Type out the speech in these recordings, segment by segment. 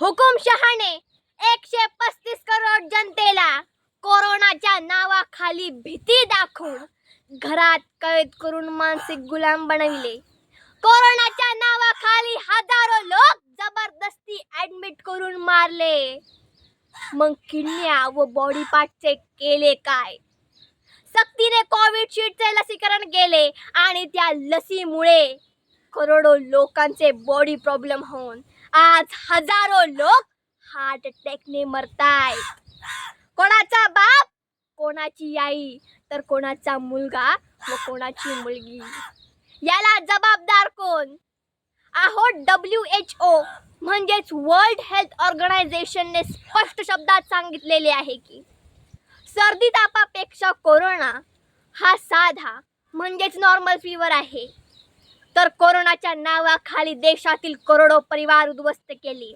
हुकुमशहाने एकशे पस्तीस करोड जनतेला कोरोनाच्या नावाखाली भीती दाखवून घरात कैद करून मानसिक गुलाम बनविले. कोरोनाच्या नावाखाली हजारो लोक जबरदस्ती ऍडमिट करून मारले. मग किडन्या व बॉडी पार्टचे केले काय? सक्तीने कोविडशिल्डचे लसीकरण केले आणि त्या लसीमुळे करोडो लोकांचे बॉडी प्रॉब्लेम होऊन आज हजारो लोक हार्ट अटॅकने मरतायत. कोणाचा बाप? कोणाची आई? तर कोणाचा मुलगा व कोणाची मुलगी? याला जबाबदार कोण? आहो डब्ल्यू एच ओ म्हणजेच वर्ल्ड हेल्थ ऑर्गनायझेशनने स्पष्ट शब्दात सांगितलेले आहे की सर्दी तापापेक्षा कोरोना हा साधा म्हणजेच नॉर्मल फीवर आहे. तर कोरोनाच्या नावाखाली देशातील करोडो परिवार उद्ध्वस्त केले.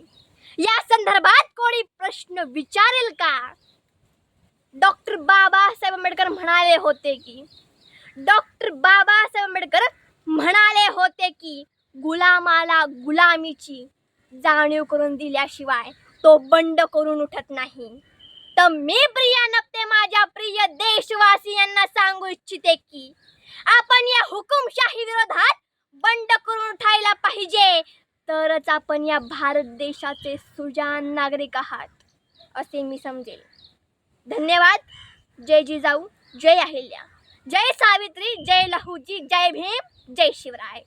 या संदर्भात कोणी प्रश्न विचारेल का? डॉक्टर बाबासाहेब आंबेडकर म्हणाले होते की डॉक्टर बाबासाहेब आंबेडकर म्हणाले होते की गुलामाला गुलामीची जाणीव करून दिल्याशिवाय तो बंड करून उठत नाही. तर मी प्रिया नपते माझ्या प्रिय देशवासियांना सांगू इच्छिते की आपण या हुकुमशाही विरोधात पाहिजे. तरच आपण या भारत देशाचे सुजान नागरिक आहात असे मी समजेल. धन्यवाद. जय जिजाऊ. जय अहिल्या. जय सावित्री. जय लहूजी. जय भीम. जय शिवराय.